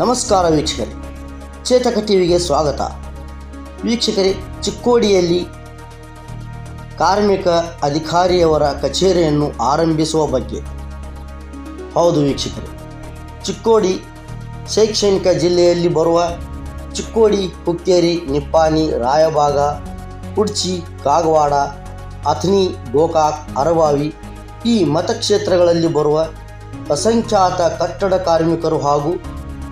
ನಮಸ್ಕಾರ ವೀಕ್ಷಕರೇ. ಚೇತಕ ಟಿವಿಗೆ ಸ್ವಾಗತ. ವೀಕ್ಷಕರೇ, ಚಿಕ್ಕೋಡಿಯಲ್ಲಿ ಕಾರ್ಮಿಕ ಅಧಿಕಾರಿಯವರ ಕಚೇರಿಯನ್ನು ಆರಂಭಿಸುವ ಬಗ್ಗೆ. ಹೌದು ವೀಕ್ಷಕರೇ, ಚಿಕ್ಕೋಡಿ ಶೈಕ್ಷಣಿಕ ಜಿಲ್ಲೆಯಲ್ಲಿ ಬರುವ ಚಿಕ್ಕೋಡಿ, ಹುಕ್ಕೇರಿ ನಿಪ್ಪಾನಿ ರಾಯಬಾಗ ಕುಡ್ಚಿ ಕಾಗವಾಡ, ಅಥಣಿ, ಗೋಕಾಕ್, ಅರಬಾವಿ ಈ ಮತಕ್ಷೇತ್ರಗಳಲ್ಲಿ ಬರುವ ಅಸಂಖ್ಯಾತ ಕಟ್ಟಡ ಕಾರ್ಮಿಕರು ಹಾಗೂ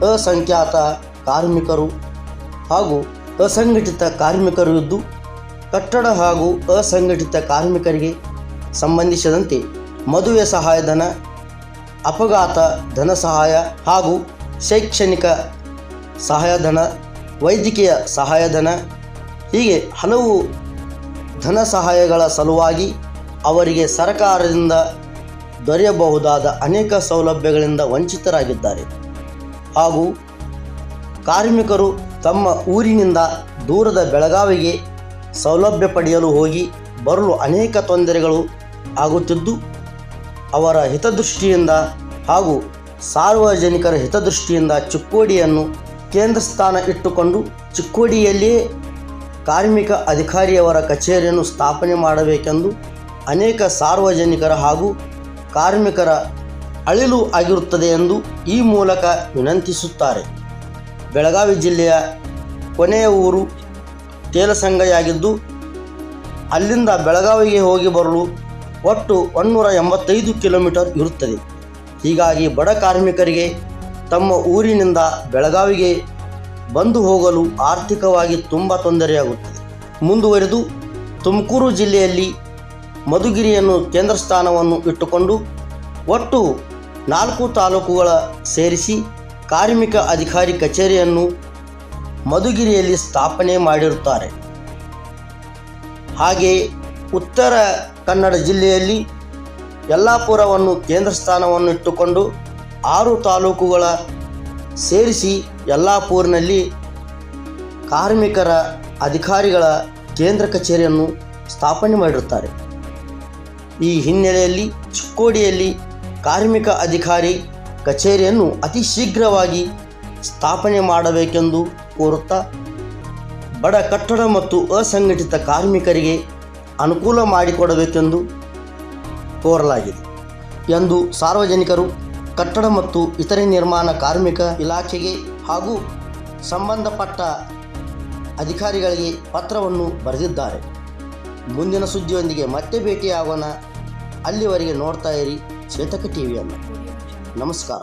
ಅಸಂಖ್ಯಾತ ಕಾರ್ಮಿಕರು ಹಾಗೂ ಅಸಂಘಟಿತ ಕಾರ್ಮಿಕರು ಇದ್ದು ಕಟ್ಟಡ ಹಾಗೂ ಅಸಂಘಟಿತ ಕಾರ್ಮಿಕರಿಗೆ ಸಂಬಂಧಿಸಿದಂತೆ ಮದುವೆ ಸಹಾಯಧನ ಅಪಘಾತ ಧನ ಸಹಾಯ ಹಾಗೂ ಶೈಕ್ಷಣಿಕ ಸಹಾಯಧನ ವೈದ್ಯಕೀಯ ಸಹಾಯಧನ ಹೀಗೆ ಹಲವು ಧನ ಸಹಾಯಗಳ ಸಲುವಾಗಿ ಅವರಿಗೆ ಸರ್ಕಾರದಿಂದ ದೊರೆಯಬಹುದಾದ ಅನೇಕ ಸೌಲಭ್ಯಗಳಿಂದ ವಂಚಿತರಾಗಿದ್ದಾರೆ. ಹಾಗೂ ಕಾರ್ಮಿಕರು ತಮ್ಮ ಊರಿನಿಂದ ದೂರದ ಬೆಳಗಾವಿಗೆ ಸೌಲಭ್ಯ ಪಡೆಯಲು ಹೋಗಿ ಬರಲು ಅನೇಕ ತೊಂದರೆಗಳು ಆಗುತ್ತಿದ್ದು, ಅವರ ಹಿತದೃಷ್ಟಿಯಿಂದ ಹಾಗೂ ಸಾರ್ವಜನಿಕರ ಹಿತದೃಷ್ಟಿಯಿಂದ ಚಿಕ್ಕೋಡಿಯನ್ನು ಕೇಂದ್ರ ಸ್ಥಾನ ಇಟ್ಟುಕೊಂಡು ಚಿಕ್ಕೋಡಿಯಲ್ಲಿಯೇ ಕಾರ್ಮಿಕ ಅಧಿಕಾರಿಯವರ ಕಚೇರಿಯನ್ನು ಸ್ಥಾಪನೆ ಮಾಡಬೇಕೆಂದು ಅನೇಕ ಸಾರ್ವಜನಿಕರ ಹಾಗೂ ಕಾರ್ಮಿಕರ ಅಳಿಲು ಆಗಿರುತ್ತದೆ ಎಂದು ಈ ಮೂಲಕ ವಿನಂತಿಸುತ್ತಾರೆ. ಬೆಳಗಾವಿ ಜಿಲ್ಲೆಯ ಕೊನೆಯ ಊರು ತೇಲಸಂಗಯಾಗಿದ್ದು, ಅಲ್ಲಿಂದ ಬೆಳಗಾವಿಗೆ ಹೋಗಿ ಬರಲು ಒಟ್ಟು ಒನ್ನೂರ ಎಂಬತ್ತೈದು ಕಿಲೋಮೀಟರ್ ಇರುತ್ತದೆ. ಹೀಗಾಗಿ ಬಡ ಕಾರ್ಮಿಕರಿಗೆ ತಮ್ಮ ಊರಿನಿಂದ ಬೆಳಗಾವಿಗೆ ಬಂದು ಹೋಗಲು ಆರ್ಥಿಕವಾಗಿ ತುಂಬ ತೊಂದರೆಯಾಗುತ್ತದೆ. ಮುಂದುವರೆದು ತುಮಕೂರು ಜಿಲ್ಲೆಯಲ್ಲಿ ಮಧುಗಿರಿಯನ್ನು ಕೇಂದ್ರ ಸ್ಥಾನವನ್ನು ಇಟ್ಟುಕೊಂಡು ಒಟ್ಟು ನಾಲ್ಕು ತಾಲೂಕುಗಳ ಸೇರಿಸಿ ಕಾರ್ಮಿಕ ಅಧಿಕಾರಿ ಕಚೇರಿಯನ್ನು ಮಧುಗಿರಿಯಲ್ಲಿ ಸ್ಥಾಪನೆ ಮಾಡಿರುತ್ತಾರೆ. ಹಾಗೆ ಉತ್ತರ ಕನ್ನಡ ಜಿಲ್ಲೆಯಲ್ಲಿ ಯಲ್ಲಾಪುರವನ್ನು ಕೇಂದ್ರ ಸ್ಥಾನವನ್ನು ಇಟ್ಟುಕೊಂಡು ಆರು ತಾಲೂಕುಗಳ ಸೇರಿಸಿ ಯಲ್ಲಾಪುರಿನಲ್ಲಿ ಕಾರ್ಮಿಕರ ಅಧಿಕಾರಿಗಳ ಕೇಂದ್ರ ಕಚೇರಿಯನ್ನು ಸ್ಥಾಪನೆ ಮಾಡಿರುತ್ತಾರೆ. ಈ ಹಿನ್ನೆಲೆಯಲ್ಲಿ ಚಿಕ್ಕೋಡಿಯಲ್ಲಿ ಕಾರ್ಮಿಕ ಅಧಿಕಾರಿ ಕಚೇರಿಯನ್ನು ಅತಿ ಶೀಘ್ರವಾಗಿ ಸ್ಥಾಪನೆ ಮಾಡಬೇಕೆಂದು ಕೋರುತ್ತಾ ಬಡ ಕಟ್ಟಡ ಮತ್ತು ಅಸಂಘಟಿತ ಕಾರ್ಮಿಕರಿಗೆ ಅನುಕೂಲ ಮಾಡಿಕೊಡಬೇಕೆಂದು ಕೋರಲಾಗಿದೆ ಎಂದು ಸಾರ್ವಜನಿಕರು, ಕಟ್ಟಡ ಮತ್ತು ಇತರೆ ನಿರ್ಮಾಣ ಕಾರ್ಮಿಕ ಇಲಾಖೆಗೆ ಹಾಗೂ ಸಂಬಂಧಪಟ್ಟ ಅಧಿಕಾರಿಗಳಿಗೆ ಪತ್ರವನ್ನು ಬರೆದಿದ್ದಾರೆ. ಮುಂದಿನ ಸುದ್ದಿಯೊಂದಿಗೆ ಮತ್ತೆ ಭೇಟಿಯಾಗೋಣ. ಅಲ್ಲಿವರೆಗೆ ನೋಡ್ತಾ ಇರಿ. ಚೇತಕ ಟಿವಿಯನ್ನು ನಮಸ್ಕಾರ.